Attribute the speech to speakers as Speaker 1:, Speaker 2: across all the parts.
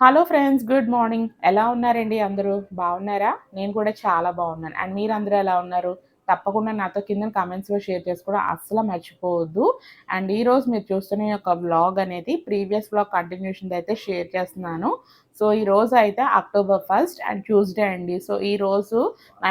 Speaker 1: Hello friends good morning ఎలా ఉన్నారండి అందరూ? బాగున్నారా? నేను కూడా చాలా బాగున్నాను. అండ్ మీరు అందరూ ఎలా ఉన్నారు? తప్పకుండా నాతో కింద కమెంట్స్లో షేర్ చేసుకోవడం అస్సలు మర్చిపోవద్దు. అండ్ ఈరోజు మీరు చూస్తున్న యొక్క బ్లాగ్ అనేది ప్రీవియస్ బ్లాగ్ కంటిన్యూషన్ అయితే షేర్ చేస్తున్నాను. సో ఈ రోజు అయితే అక్టోబర్ ఫస్ట్ అండ్ ట్యూస్డే అండి. సో ఈ రోజు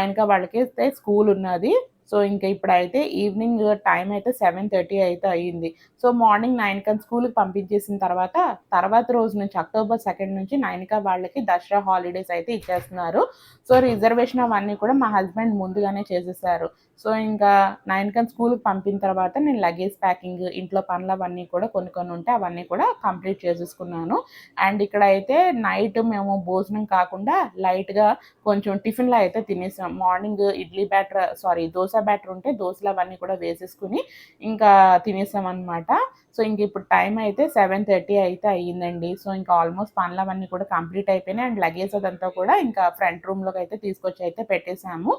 Speaker 1: ఇంకా వాళ్ళకి అయితే స్కూల్ ఉన్నది. సో ఇంకా ఇప్పుడైతే ఈవినింగ్ టైం అయితే సెవెన్ థర్టీ అయితే అయ్యింది. సో మార్నింగ్ నైన్ కన్ స్కూల్కి పంపించేసిన తర్వాత తర్వాత రోజు నుంచి అక్టోబర్ సెకండ్ నుంచి నైన్కా వాళ్ళకి దసరా హాలిడేస్ అయితే ఇచ్చేస్తున్నారు. సో రిజర్వేషన్ అవన్నీ కూడా మా హస్బెండ్ ముందుగానే చేసేసారు. సో ఇంకా నైన్ కన్ స్కూల్కి పంపిన తర్వాత నేను లగేజ్ ప్యాకింగ్ ఇంట్లో పనులు అవన్నీ కూడా కొన్ని కొన్ని ఉంటే అవన్నీ కూడా కంప్లీట్ చేసేసుకున్నాను. అండ్ ఇక్కడ అయితే నైట్ మేము భోజనం కాకుండా లైట్గా కొంచెం టిఫిన్లో అయితే తినేసాం. Morning idli batter sorry dosa batter ఉంటే దోశలు అవన్నీ కూడా వేసేసుకుని ఇంకా తినేసాం అనమాట సో ఇంక ఇప్పుడు టైం అయితే సెవెన్ థర్టీ అయితే అయ్యిందండి. సో ఇంకా ఆల్మోస్ట్ పనులు అవన్నీ కూడా కంప్లీట్ అయిపోయినాయి. అండ్ లగేజ్ అదంతా కూడా ఇంకా ఫ్రంట్ రూమ్లోకి అయితే తీసుకొచ్చి అయితే పెట్టేశాము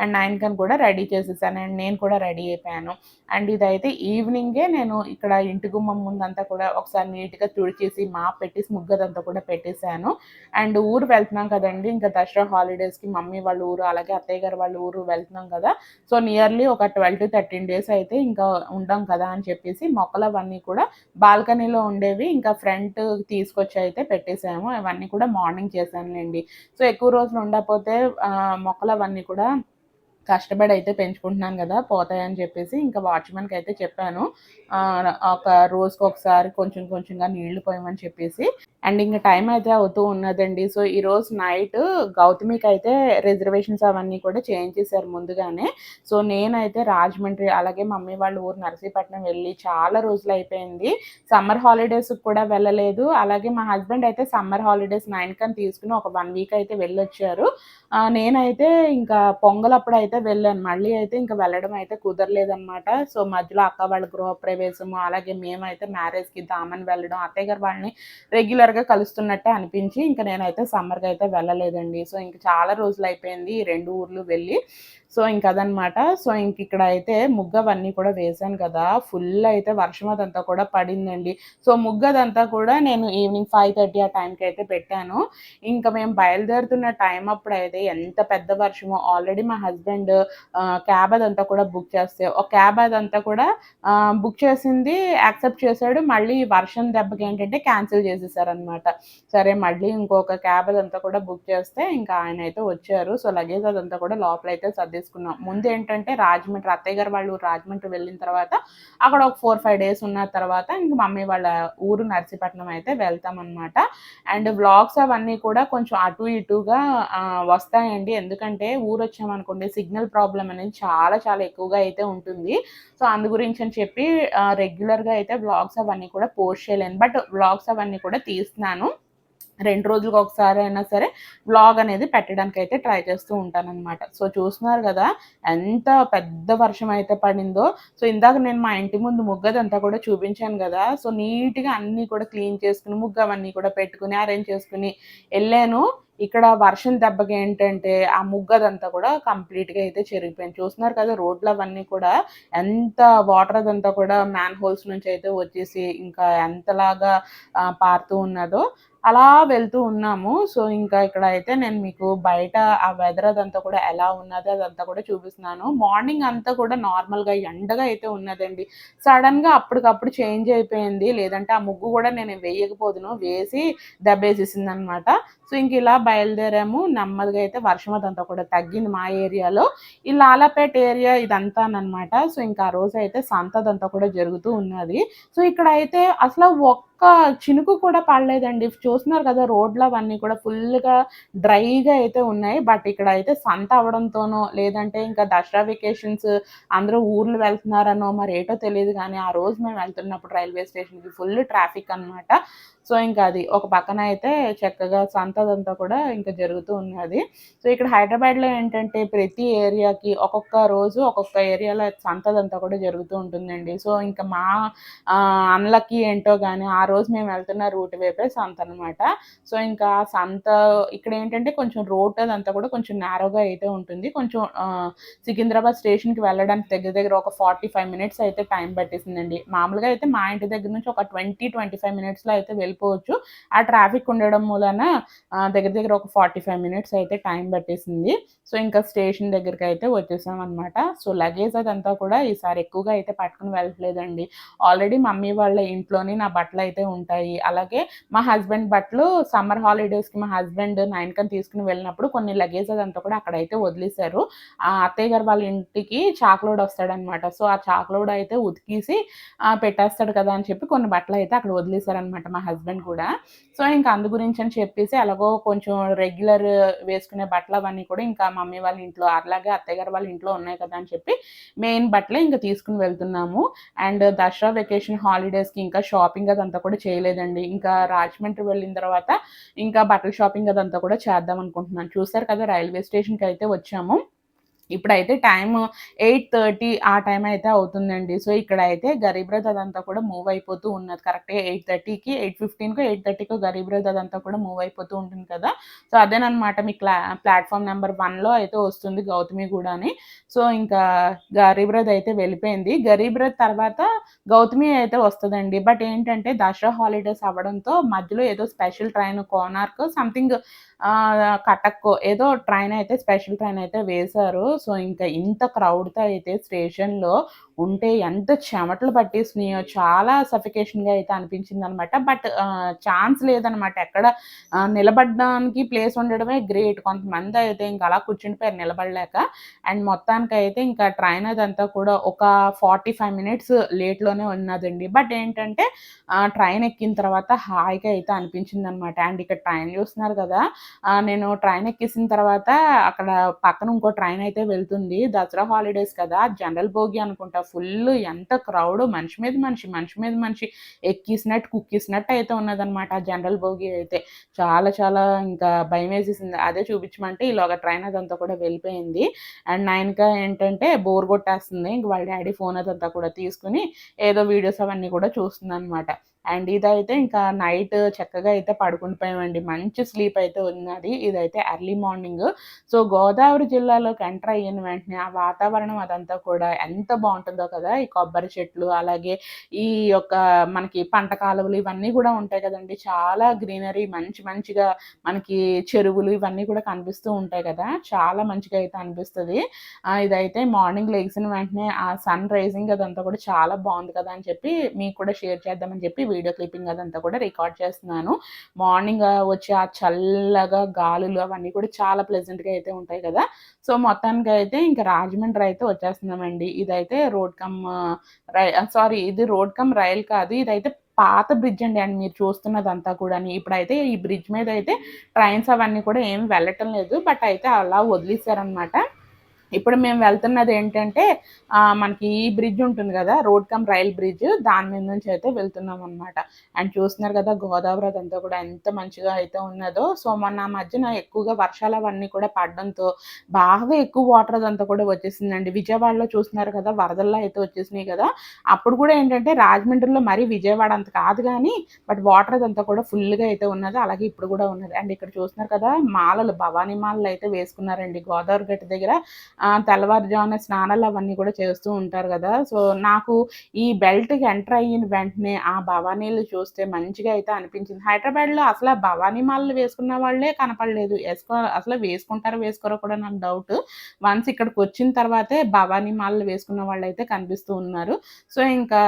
Speaker 1: అండ్ నైన్ కన్ కూడా రెడీ చేసి చేసేసాను అండ్ నేను కూడా రెడీ అయిపోయాను. అండ్ ఇదైతే ఈవినింగే నేను ఇక్కడ ఇంటి గుమ్మం ముందంతా కూడా ఒకసారి నీట్గా తుడిచేసి మా పెట్టేసి ముగ్గదంతా కూడా పెట్టేశాను. అండ్ ఊరు వెళ్తున్నాం కదండి ఇంకా దసరా హాలిడేస్కి మమ్మీ వాళ్ళ ఊరు అలాగే అత్తయ్య గారు వాళ్ళ ఊరు వెళ్తున్నాం కదా. సో నియర్లీ ఒక ట్వెల్వ్ టు థర్టీన్ డేస్ అయితే ఇంకా ఉండాం కదా అని చెప్పేసి మొక్కలు అవన్నీ కూడా బాల్కనీలో ఉండేవి ఇంకా ఫ్రంట్ తీసుకొచ్చి అయితే పెట్టేశాము. అవన్నీ కూడా మార్నింగ్ చేశానులేండి. సో ఎక్కువ రోజులు ఉండకపోతే మొక్కలు అవన్నీ కూడా కష్టపడి అయితే పెంచుకుంటున్నాను కదా పోతాయని చెప్పేసి ఇంకా వాచ్మెన్కి అయితే చెప్పాను ఒక రోజుకి ఒకసారి కొంచెం కొంచెంగా నీళ్ళు పోయమని చెప్పేసి. అండ్ ఇంకా టైం అయితే అవుతూ ఉన్నదండి. సో ఈరోజు నైట్ గౌతమికి అయితే రిజర్వేషన్స్ అవన్నీ కూడా చేంజ్ చేశారు ముందుగానే. సో నేనైతే రాజమండ్రి అలాగే మమ్మీ వాళ్ళ ఊరు నర్సీపట్నం వెళ్ళి చాలా రోజులు అయిపోయింది. సమ్మర్ హాలిడేస్కి కూడా వెళ్ళలేదు. అలాగే మా హస్బెండ్ అయితే సమ్మర్ హాలిడేస్ నైన్ కని తీసుకుని ఒక వన్ వీక్ అయితే వెళ్ళొచ్చారు. నేనైతే ఇంకా పొంగల్ అప్పుడు అయితే వెళ్ళాను. మళ్ళీ అయితే ఇంకా వెళ్ళడం అయితే కుదరలేదన్నమాట. సో మధ్యలో అక్క వాళ్ళ గృహప్రవేశము అలాగే మేమైతే మ్యారేజ్కి దామని వెళ్ళడం అత్తయ్య గారు వాళ్ళని రెగ్యులర్గా కలుస్తున్నట్టే అనిపించి ఇంకా నేనైతే సమ్మర్కి అయితే వెళ్ళలేదండి. సో ఇంకా చాలా రోజులు అయిపోయింది ఈ రెండు ఊర్లు వెళ్ళి. సో ఇంక అదనమాట సో ఇంక ఇక్కడ అయితే ముగ్గవన్నీ కూడా వేసాను కదా. ఫుల్ అయితే వర్షం అదంతా కూడా పడిందండి. సో ముగ్గదంతా కూడా నేను ఈవినింగ్ ఫైవ్ థర్టీ ఆ టైంకి అయితే పెట్టాను. ఇంకా మేము బయలుదేరుతున్న టైం అప్పుడు అయితే ఎంత పెద్ద వర్షమో ఆల్రెడీ మా హస్బెండ్ అండ్ క్యాబ్ అదంతా కూడా బుక్ చేస్తే ఒక క్యాబ్ అదంతా కూడా బుక్ చేసింది యాక్సెప్ట్ చేశాడు. మళ్ళీ వర్షం దెబ్బకి ఏంటంటే క్యాన్సిల్ చేసేసారనమాట సరే మళ్ళీ ఇంకొక క్యాబ్ అదంతా కూడా బుక్ చేస్తే ఇంకా ఆయన అయితే వచ్చారు. సో లగేజ్ అదంతా కూడా లోపల అయితే సర్దేసుకున్నాం. ముందు ఏంటంటే రాజమండ్రి అత్తయ్య గారు వాళ్ళు రాజమండ్రి వెళ్ళిన తర్వాత అక్కడ ఒక ఫోర్ ఫైవ్ డేస్ ఉన్న తర్వాత ఇంకా మమ్మీ వాళ్ళ ఊరు నర్సీపట్నం అయితే వెళ్తామన్నమాట. అండ్ బ్లాగ్స్ అవన్నీ కూడా కొంచెం అటు ఇటుగా వస్తాయండి. ఎందుకంటే ఊరు వచ్చామనుకోండి సిగ్నల్ సిగ్నల్ ప్రాబ్లం అనేది చాలా చాలా ఎక్కువగా అయితే ఉంటుంది. సో అందు గురించి అని చెప్పి రెగ్యులర్గా అయితే బ్లాగ్స్ అవన్నీ కూడా పోస్ట్ చేయలేను. బట్ బ్లాగ్స్ అవన్నీ కూడా తీస్తున్నాను. రెండు రోజులకు ఒకసారి అయినా సరే వ్లాగ్ అనేది పెట్టడానికి అయితే ట్రై చేస్తూ ఉంటాను అనమాట సో చూస్తున్నారు కదా ఎంత పెద్ద వర్షం అయితే పడిందో. సో ఇందాక నేను మా ఇంటి ముందు ముగ్గదంతా కూడా చూపించాను కదా. సో నీట్గా అన్నీ కూడా క్లీన్ చేసుకుని ముగ్గు అవన్నీ కూడా పెట్టుకుని అరేంజ్ చేసుకుని వెళ్ళాను. ఇక్కడ వర్షం దెబ్బకి ఏంటంటే ఆ ముగ్గదంతా కూడా కంప్లీట్గా అయితే చెరిగిపోయింది. చూస్తున్నారు కదా రోడ్లు అవన్నీ కూడా ఎంత వాటర్ అదంతా కూడా మ్యాన్ హోల్స్ నుంచి అయితే వచ్చేసి ఇంకా ఎంతలాగా పారుతూ ఉన్నదో. అలా వెళ్తూ ఉన్నాము. సో ఇంకా ఇక్కడ అయితే నేను మీకు బయట ఆ వెదర్ అదంతా కూడా ఎలా ఉన్నది అదంతా కూడా చూపిస్తున్నాను. మార్నింగ్ అంతా కూడా నార్మల్గా ఎండగా అయితే ఉన్నదండి. సడన్గా అప్పటికప్పుడు చేంజ్ అయిపోయింది. లేదంటే ఆ ముగ్గు కూడా నేను వేయకపోదును. వేసి దెబ్బేసేసింది అనమాట సో ఇంక ఇలా బయలుదేరాము. నెమ్మదిగా అయితే వర్షం అదంతా కూడా తగ్గింది మా ఏరియాలో. ఈ లాలాపేట ఏరియా ఇదంతా అనమాట సో ఇంకా ఆ రోజు అయితే సంతదంతా కూడా జరుగుతూ ఉన్నది. సో ఇక్కడ అయితే అసలు ఒక్క చినుకు కూడా పడలేదండి. చూస్తున్నారు కదా రోడ్లు అవన్నీ కూడా ఫుల్గా డ్రైగా అయితే ఉన్నాయి. బట్ ఇక్కడ అయితే సంత అవడంతోనో లేదంటే ఇంకా దసరా వెకేషన్స్ అందరూ ఊర్లు వెళ్తున్నారనో మరి ఏటో తెలియదు కానీ ఆ రోజు మేము వెళ్తున్నప్పుడు రైల్వే స్టేషన్కి ఫుల్ ట్రాఫిక్ అనమాట సో ఇంకా అది ఒక పక్కన అయితే చక్కగా సంతదంతా కూడా ఇంకా జరుగుతూ ఉన్నది. సో ఇక్కడ హైదరాబాద్లో ఏంటంటే ప్రతి ఏరియాకి ఒక్కొక్క రోజు ఒక్కొక్క ఏరియాలో సంతదంతా కూడా జరుగుతూ ఉంటుందండి. సో ఇంకా మా అన్లకి ఏంటో కానీ ఆ రోజు మేము వెళ్తున్న రూట్ వైపే సంత అనమాట సో ఇంకా సంత ఇక్కడ ఏంటంటే కొంచెం రోడ్ అదంతా కూడా కొంచెం నేరోగా అయితే ఉంటుంది. కొంచెం సికింద్రాబాద్ స్టేషన్కి వెళ్ళడానికి దగ్గర దగ్గర ఒక ఫార్టీ ఫైవ్ మినిట్స్ అయితే టైం పట్టేసిందండి. మామూలుగా అయితే మా ఇంటి దగ్గర నుంచి ఒక ట్వంటీ ట్వంటీ ఫైవ్ మినిట్స్లో అయితే వెళ్ళిపోవచ్చు. ఆ ట్రాఫిక్ ఉండడం మూలన దగ్గర దగ్గర ఒక ఫార్టీ ఫైవ్ మినిట్స్ అయితే టైం పట్టేసింది. సో ఇంకా స్టేషన్ దగ్గరికి అయితే వచ్చేసాం అనమాట సో లగేజ్ అదంతా కూడా ఈసారి ఎక్కువగా అయితే పట్టుకుని వెళ్ళట్లేదండి. ఆల్రెడీ మమ్మీ వాళ్ళ ఇంట్లోనే నా బట్టలు అయితే ఉంటాయి అలాగే మా హస్బెండ్ బట్టలు సమ్మర్ హాలిడేస్కి మా హస్బెండ్ నైన్కని తీసుకుని వెళ్ళినప్పుడు కొన్ని లగేజ్ అదంతా కూడా అక్కడైతే వదిలేశారు. ఆ అత్తయ్య గారు వాళ్ళ ఇంటికి చాక్లోడ్ వస్తాడనమాట సో ఆ చాక్లోడ్ అయితే ఉతికేసి పెట్టేస్తాడు కదా అని చెప్పి కొన్ని బట్టలు అయితే అక్కడ వదిలేశారనమాట మా హస్బెండ్ కూడా. సో ఇంకా అందు గురించి అని చెప్పేసి అలాగో కొంచెం రెగ్యులర్ వేసుకునే బట్టలు అవన్నీ కూడా ఇంకా మమ్మీ వాళ్ళ ఇంట్లో అలాగే అత్తయ్య గారు వాళ్ళ ఇంట్లో ఉన్నాయి కదా అని చెప్పి మెయిన్ బట్టలే ఇంకా తీసుకుని వెళ్తున్నాము. అండ్ దసరా వెకేషన్ హాలిడేస్కి ఇంకా షాపింగ్ అదంతా కూడా చేయలేదండి. ఇంకా రాజమండ్రి వెళ్ళిన తర్వాత ఇంకా బట్టల షాపింగ్ అదంతా కూడా చేద్దాం అనుకుంటున్నాను. చూసారు కదా రైల్వే స్టేషన్కి అయితే వచ్చాము. ఇప్పుడైతే టైం ఎయిట్ థర్టీ ఆ టైం అయితే అవుతుందండి. సో ఇక్కడ అయితే గరీబ్ రథ్ అదంతా కూడా మూవ్ అయిపోతూ ఉన్నది. కరెక్ట్గా ఎయిట్ థర్టీకి ఎయిట్ ఫిఫ్టీన్కి ఎయిట్ థర్టీకి గరీబ్ రథ్ అదంతా కూడా మూవ్ అయిపోతూ ఉంటుంది కదా. సో అదేనమాట మీ క్లా ప్లాట్ఫామ్ నెంబర్ వన్లో అయితే వస్తుంది గౌతమి అని. సో ఇంకా గరీబ్ రథ్ అయితే వెళ్ళిపోయింది. గరీబ్ రథ్ తర్వాత గౌతమి అయితే వస్తుందండి. బట్ ఏంటంటే దసరా హాలిడేస్ అవ్వడంతో మధ్యలో ఏదో స్పెషల్ ట్రైన్ కోనార్క్ సంథింగ్ కటక్కో ఏదో ట్రైన్ అయితే స్పెషల్ ట్రైన్ అయితే వేశారు. సో ఇంకా ఇంత క్రౌడ్తో అయితే స్టేషన్లో ఉంటే ఎంత చెమటలు పట్టేసినాయో చాలా సఫికేషన్గా అయితే అనిపించింది అనమాట బట్ ఛాన్స్ లేదనమాట. ఎక్కడ నిలబడడానికి ప్లేస్ ఉండడమే గ్రేట్ కొంతమంది అయితే ఇంకా అలా కూర్చుండిపోయారు నిలబడలేక. అండ్ మొత్తానికి అయితే ఇంకా ట్రైన్ అదంతా కూడా ఒక ఫార్టీ ఫైవ్ మినిట్స్ లేట్లోనే ఉన్నదండి. బట్ ఏంటంటే ట్రైన్ ఎక్కిన తర్వాత హాయిగా అయితే అనిపించింది అనమాట అండ్ ఇక్కడ ట్రైన్ చూస్తున్నారు కదా నేను ట్రైన్ ఎక్కేసిన తర్వాత అక్కడ పక్కన ఇంకో ట్రైన్ అయితే వెళ్తుంది. దసరా హాలిడేస్ కదా జనరల్ భోగి అనుకుంటా ఫుల్ ఎంత క్రౌడ్ మనిషి మీద మనిషి మనిషి మీద మనిషి ఎక్కిసినట్టు కుక్కిసినట్టు అయితే ఉన్నదనమాట జనరల్ భోగి అయితే. చాలా చాలా ఇంకా భయం వేసేసింది. అదే చూపించమంటే ఈలోగా ట్రైన్ అదంతా కూడా వెళ్ళిపోయింది. అండ్ నైన్గా ఏంటంటే బోర్ కొట్టేస్తుంది. ఇంక వాళ్ళ డాడీ ఫోన్ అదంతా కూడా తీసుకుని ఏదో వీడియోస్ అవన్నీ కూడా చూస్తుంది అనమాట అండ్ ఇదైతే ఇంకా నైట్ చక్కగా అయితే పడుకుండిపోయామండి. మంచి స్లీప్ అయితే ఉన్నది. ఇదైతే ఎర్లీ మార్నింగ్. సో గోదావరి జిల్లాలోకి ఎంటర్ అయిన వెంటనే ఆ వాతావరణం అదంతా కూడా ఎంత బాగుంటుందో కదా! ఈ కొబ్బరి చెట్లు అలాగే ఈ యొక్క మనకి పంట కాలువలు ఇవన్నీ కూడా ఉంటాయి కదండి. చాలా గ్రీనరీ మంచి మంచిగా మనకి చెరువులు ఇవన్నీ కూడా కనిపిస్తూ ఉంటాయి కదా! చాలా మంచిగా అయితే అనిపిస్తుంది. ఇదైతే మార్నింగ్ లెగ్సిన వెంటనే ఆ సన్ రైజింగ్ అదంతా కూడా చాలా బాగుంది కదా! అని చెప్పి మీకు కూడా షేర్ చేద్దామని చెప్పి వీడియో క్లిప్పింగ్ అదంతా కూడా రికార్డ్ చేస్తున్నాను. మార్నింగ్ వచ్చే ఆ చల్లగా గాలులు అవన్నీ కూడా చాలా ప్లెజెంట్గా అయితే ఉంటాయి కదా. సో మొత్తానికి అయితే ఇంకా రాజమండ్రి అయితే వచ్చేస్తున్నామండి. ఇదైతే రోడ్ కమ్ రై సారీ ఇది రోడ్ కమ్ రైల్ కాదు. ఇదైతే పాత బ్రిడ్జ్ అండి. అండ్ మీరు చూస్తున్నదంతా కూడా ఇప్పుడైతే ఈ బ్రిడ్జ్ మీద అయితే ట్రైన్స్ అవన్నీ కూడా ఏం వెళ్ళటం లేదు. బట్ అయితే అలా వదిలేశారనమాట ఇప్పుడు మేము వెళ్తున్నది ఏంటంటే మనకి ఈ బ్రిడ్జ్ ఉంటుంది కదా రోడ్ కమ్ రైల్ బ్రిడ్జ్ దాని మీద నుంచి అయితే వెళ్తున్నాం అనమాట అండ్ చూస్తున్నారు కదా గోదావరి అదంతా కూడా ఎంత మంచిగా అయితే ఉన్నదో. సో మొన్న మధ్యన ఎక్కువగా వర్షాలు అవన్నీ కూడా పడడంతో బాగా ఎక్కువ వాటర్ అదంతా కూడా వచ్చేసిందండి. విజయవాడలో చూస్తున్నారు కదా వరదల్లో అయితే వచ్చేసినాయి కదా. అప్పుడు కూడా ఏంటంటే రాజమండ్రిలో మరీ విజయవాడ అంత కాదు కానీ బట్ వాటర్ అదంతా కూడా ఫుల్గా అయితే ఉన్నది. అలాగే ఇప్పుడు కూడా ఉన్నది. అండ్ ఇక్కడ చూస్తున్నారు కదా మాలలు భవానీ మాలలు అయితే వేసుకున్నారండి గోదావరి గట్టి దగ్గర. తెల్లవారుజామున స్నానాలు అవన్నీ కూడా చేస్తూ ఉంటారు కదా. సో నాకు ఈ బెల్ట్కి ఎంటర్ అయిన వెంటనే ఆ భవానీలు చూస్తే మంచిగా అయితే అనిపించింది. హైదరాబాద్లో అసలు భవానీ మాలలు వేసుకున్న వాళ్ళే కనపడలేదు. వేసుకో అసలు వేసుకుంటారో వేసుకోరో కూడా నాకు డౌట్ వన్స్ ఇక్కడికి వచ్చిన తర్వాతే భవానీ మాలలు వేసుకున్న వాళ్ళు అయితే కనిపిస్తూ ఉన్నారు. సో ఇంకా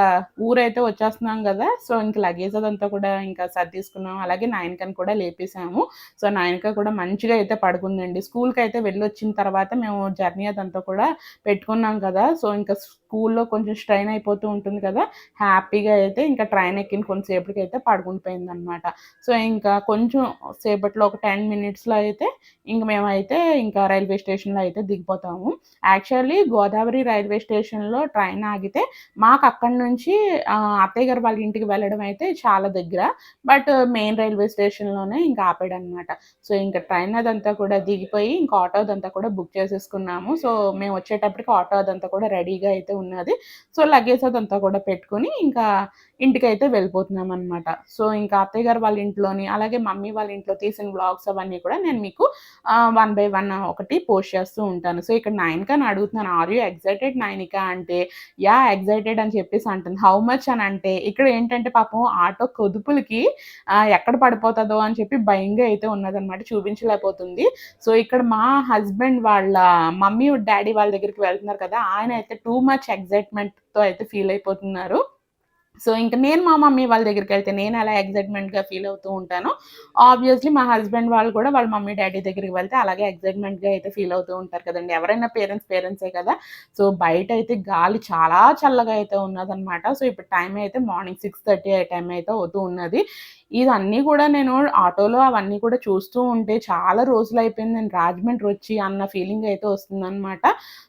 Speaker 1: ఊరైతే వచ్చేస్తున్నాం కదా. సో ఇంక లగేజ్ అదంతా కూడా ఇంకా సర్దీసుకున్నాం అలాగే నాయనకని కూడా లేపేసాము. సో నాయనక కూడా మంచిగా అయితే పడుకుందండి. స్కూల్కి అయితే వెళ్ళి వచ్చిన తర్వాత మేము జర్నీ అదంతా కూడా పెట్టుకున్నాం కదా. సో ఇంకా స్కూల్లో కొంచెం స్ట్రైన్ అయిపోతూ ఉంటుంది కదా. హ్యాపీగా అయితే ఇంకా ట్రైన్ ఎక్కిన కొంతసేపటికి అయితే పడుకుండిపోయింది అనమాట సో ఇంకా కొంచెం సేపట్లో ఒక టెన్ మినిట్స్లో అయితే ఇంక మేమైతే ఇంకా రైల్వే స్టేషన్లో అయితే దిగిపోతాము. యాక్చువల్లీ గోదావరి రైల్వే స్టేషన్లో ట్రైన్ ఆగితే మాకు అక్కడి నుంచి అత్తయ్య గారు వాళ్ళ ఇంటికి వెళ్ళడం అయితే చాలా దగ్గర. బట్ మెయిన్ రైల్వే స్టేషన్లోనే ఇంకా ఆపాడనమాట. సో ఇంకా ట్రైన్ అదంతా కూడా దిగిపోయి ఇంకా ఆటో అదంతా కూడా బుక్ చేసేసుకున్నాము. వచ్చేసాము సో మేము వచ్చేటప్పటికి ఆటో అదంతా కూడా రెడీగా అయితే ఉన్నది. సో లగేజ్ అదంతా కూడా పెట్టుకుని ఇంకా ఇంటికి అయితే వెళ్ళిపోతున్నాం అనమాట సో ఇంకా అత్తయ్య గారు వాళ్ళ ఇంట్లోని అలాగే మమ్మీ వాళ్ళ ఇంట్లో తీసిన బ్లాగ్స్ అవన్నీ కూడా నేను మీకు వన్ బై వన్ ఒకటి పోస్ట్ చేస్తూ ఉంటాను. సో ఇక్కడ నైన్కా అని అడుగుతున్నాను ఆర్ యూ ఎగ్జైటెడ్ నైనికా? అంటే యా ఎగ్జైటెడ్ అని చెప్పేసి అంటుంది. హౌ మచ్ అని అంటే ఇక్కడ ఏంటంటే పాపం ఆటో కొదుపులకి ఎక్కడ పడిపోతుందో అని చెప్పి భయంగా అయితే ఉన్నదనమాట చూపించలేకపోతుంది. సో ఇక్కడ మా హస్బెండ్ వాళ్ళ మమ్మీ డాడీ వాళ్ళ దగ్గరికి వెళ్తున్నారు కదా ఆయన అయితే టూ మచ్ ఎగ్జైట్మెంట్తో అయితే ఫీల్ అయిపోతున్నారు. సో ఇంకా నేను మా మమ్మీ వాళ్ళ దగ్గరికి వెళ్తే నేను అలా ఎగ్జైట్మెంట్గా ఫీల్ అవుతూ ఉంటాను. ఆబ్వియస్లీ మా హస్బెండ్ వాళ్ళు కూడా వాళ్ళ మమ్మీ డాడీ దగ్గరికి వెళ్తే అలాగే ఎగ్జైట్మెంట్గా అయితే ఫీల్ అవుతూ ఉంటారు కదండి. ఎవరైనా పేరెంట్స్ పేరెంట్సే కదా. సో బయట అయితే గాలి చాలా చల్లగా అయితే ఉన్నదనమాట సో ఇప్పుడు టైం అయితే మార్నింగ్ సిక్స్ థర్టీ ఆ టైం అయితే అవుతూ ఉన్నది. ఇదన్నీ కూడా నేను ఆటోలో అవన్నీ కూడా చూస్తూ ఉంటే చాలా రోజులు అయిపోయింది నేను రాజమండ్రి వచ్చి అన్న ఫీలింగ్ అయితే వస్తుందన్నమాట.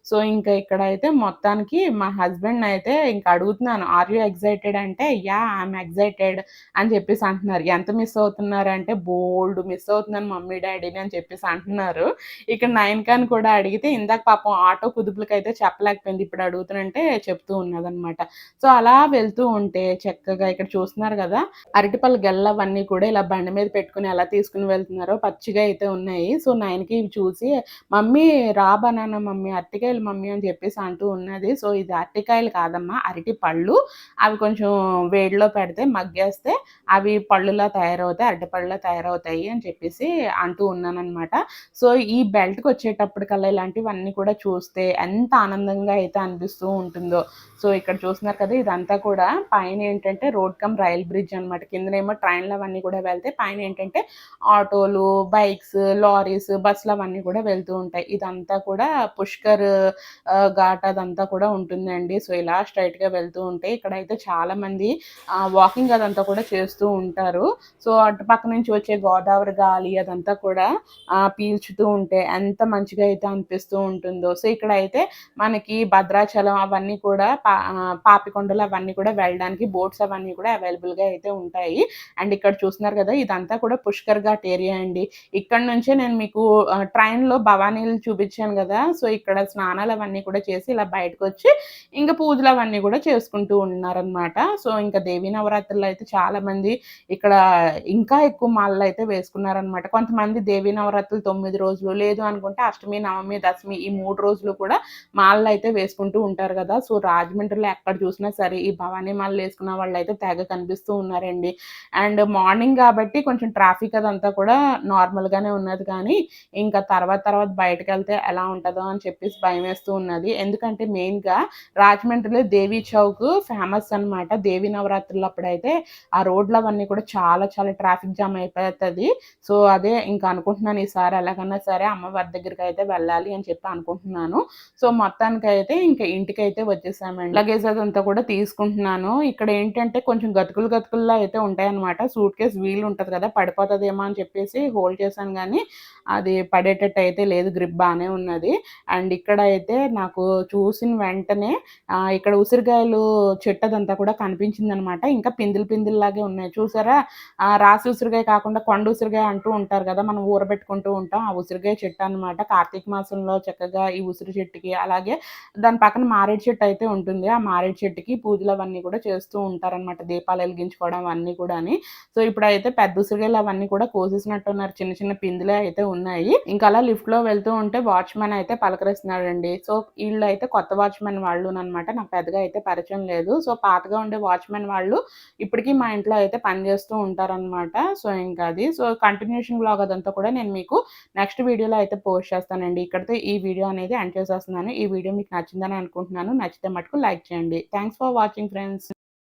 Speaker 1: సో ఇంకా ఇక్కడ అయితే మొత్తానికి మా హస్బెండ్ అయితే ఇంకా అడుగుతున్నాను ఆర్ యూ ఎగ్జైటెడ్ అంటే యా ఐఎమ్ ఎగ్జైటెడ్ అని చెప్పేసి అంటున్నారు. ఎంత మిస్ అవుతున్నారు? అంటే బోల్డ్ మిస్ అవుతున్నాను మమ్మీ డాడీని అని చెప్పేసి అంటున్నారు. ఇక్కడ నయన్కాన్ కూడా అడిగితే ఇందాక పాపం ఆటో కుదుపులకి అయితే చెప్పలేకపోయింది. ఇప్పుడు అడుగుతున్నంటే చెప్తూ ఉన్నదనమాట సో అలా వెళ్తూ ఉంటే చక్కగా ఇక్కడ చూస్తున్నారు కదా అరటిపల్లి గెల్ల అవన్నీ కూడా ఇలా బండి మీద పెట్టుకుని ఎలా తీసుకుని వెళ్తున్నారో పచ్చిగా అయితే ఉన్నాయి. సో నైన్కి ఇవి చూసి మమ్మీ రా బనానా మమ్మీ అరటికాయలు మమ్మీ అని చెప్పేసి అంటూ ఉన్నది. సో ఇది అరటికాయలు కాదమ్మా అరటి పళ్ళు. అవి కొంచెం వేడిలో పెడితే మగ్గేస్తే అవి పళ్ళులా తయారవుతాయి అరటి పళ్ళులా తయారవుతాయి అని చెప్పేసి అంటూ ఉన్నానమాట సో ఈ బెల్ట్కి వచ్చేటప్పటికల్లా ఇలాంటివన్నీ కూడా చూస్తే ఎంత ఆనందంగా అయితే అనిపిస్తూ ఉంటుందో. సో ఇక్కడ చూస్తున్నారు కదా ఇదంతా కూడా పైన ఏంటంటే రోడ్ కమ్ రైల్ బ్రిడ్జ్ అనమాట కిందనేమో ట్రైన్లు అవన్నీ కూడా వెళ్తే పైన ఏంటంటే ఆటోలు బైక్స్ లారీస్ బస్సులు అవన్నీ కూడా వెళ్తూ ఉంటాయి. ఇదంతా కూడా పుష్కర్ ఘాట్ అదంతా కూడా ఉంటుందండి. సో ఇలా స్ట్రైట్గా వెళ్తూ ఉంటే ఇక్కడైతే చాలామంది వాకింగ్ అదంతా కూడా చేస్తూ ఉంటారు. సో అటు పక్క నుంచి వచ్చే గోదావరి గాలి అదంతా కూడా పీల్చుతూ ఉంటే ఎంత మంచిగా అయితే అనిపిస్తూ ఉంటుందో. సో ఇక్కడ అయితే మనకి భద్రాచలం అవన్నీ కూడా పా పాపికొండలు అవన్నీ కూడా వెళ్ళడానికి బోట్స్ అవన్నీ కూడా అవైలబుల్గా అయితే ఉంటాయి. అండ్ అండ్ ఇక్కడ చూస్తున్నారు కదా ఇదంతా కూడా పుష్కర్ ఘాట్ ఏరియా అండి. ఇక్కడ నుంచే నేను మీకు ట్రైన్లో భవానీలు చూపించాను కదా సో ఇక్కడ స్నానాలు అవన్నీ కూడా చేసి ఇలా బయటకు వచ్చి ఇంకా పూజలు అవన్నీ కూడా చేసుకుంటూ ఉన్నారనమాట సో ఇంకా దేవీ నవరాత్రులు అయితే చాలా మంది ఇక్కడ ఇంకా ఎక్కువ మాలలు అయితే వేసుకున్నారనమాట కొంతమంది దేవీ నవరాత్రులు తొమ్మిది రోజులు లేదు అనుకుంటే అష్టమి నవమి దశమి ఈ మూడు రోజులు కూడా మాలలు అయితే వేసుకుంటూ ఉంటారు కదా. సో రాజమండ్రిలో ఎక్కడ చూసినా సరే ఈ భవానీ మాలలు వేసుకున్న వాళ్ళు అయితే తెగ కనిపిస్తూ ఉన్నారండి. అండ్ మార్నింగ్ కాబట్టి కొంచెం ట్రాఫిక్ అదంతా కూడా నార్మల్గానే ఉన్నది కానీ ఇంకా తర్వాత తర్వాత బయటకు వెళ్తే ఎలా ఉంటుందో అని చెప్పేసి భయం వేస్తూ ఉన్నది. ఎందుకంటే మెయిన్గా రాజమండ్రిలో దేవీ చౌక్ ఫేమస్ అనమాట దేవీ నవరాత్రులు అప్పుడైతే ఆ రోడ్లు అవన్నీ కూడా చాలా చాలా ట్రాఫిక్ జామ్ అయిపోతుంది. సో అదే ఇంకా అనుకుంటున్నాను ఈసారి ఎలాగన్నా సరే అమ్మవారి దగ్గరికి అయితే వెళ్ళాలి అని చెప్పి అనుకుంటున్నాను. సో మొత్తానికి అయితే ఇంకా ఇంటికి అయితే వచ్చేసామండి. లగేజ్ అదంతా కూడా తీసుకుంటున్నాను. ఇక్కడ ఏంటంటే కొంచెం గతుకులు గతుకుల్లో అయితే ఉంటాయన్నమాట. సూట్ కేస్ వీల్ ఉంటుంది కదా పడిపోతుందేమో అని చెప్పేసి హోల్డ్ చేశాను కానీ అది పడేటట్టు అయితే లేదు గ్రిప్ బాగానే ఉన్నది. అండ్ ఇక్కడ అయితే నాకు చూసిన వెంటనే ఇక్కడ ఉసిరికాయలు చెట్టు అదంతా కూడా కనిపించింది అనమాట ఇంకా పిందులు పిందుల్లాగే ఉన్నాయి. చూసారా? రాసి ఉసిరికాయ కాకుండా కొండ ఉసిరికాయ అంటూ ఉంటారు కదా మనం ఊరబెట్టుకుంటూ ఉంటాం. ఆ ఉసిరికాయ చెట్టు అనమాట కార్తీక మాసంలో చక్కగా ఈ ఉసిరి చెట్టుకి అలాగే దాని పక్కన మారేడు చెట్టు అయితే ఉంటుంది. ఆ మారేడు చెట్టుకి పూజలు అవన్నీ కూడా చేస్తూ ఉంటారనమాట దీపాలు వెలిగించుకోవడం అవన్నీ కూడా సో ఇప్పుడైతే పెద్ద ఉసిరికాయలు అవన్నీ కూడా కోసేసినట్టు ఉన్నారు చిన్న చిన్న పిందులే అయితే ఉన్నాయి. ఇంకా అలా లిఫ్ట్లో వెళ్తూ ఉంటే వాచ్మెన్ అయితే పలకరిస్తున్నాడండి. సో వీళ్ళు అయితే కొత్త వాచ్మెన్ వాళ్ళు అనమాట నాకు పెద్దగా అయితే పరిచయం లేదు. సో పాతగా ఉండే వాచ్మెన్ వాళ్ళు ఇప్పటికీ మా ఇంట్లో అయితే పనిచేస్తూ ఉంటారనమాట సో ఇంకా అది. సో కంటిన్యూషన్ బ్లాగ్ అదంతా కూడా నేను మీకు నెక్స్ట్ వీడియోలో అయితే పోస్ట్ చేస్తానండి. ఇక్కడితో ఈ వీడియో అనేది ఎండ్ చేసేస్తున్నాను. ఈ వీడియో మీకు నచ్చిందని అనుకుంటున్నాను. నచ్చితే మటుకు లైక్ చేయండి. Thanks for watching friends.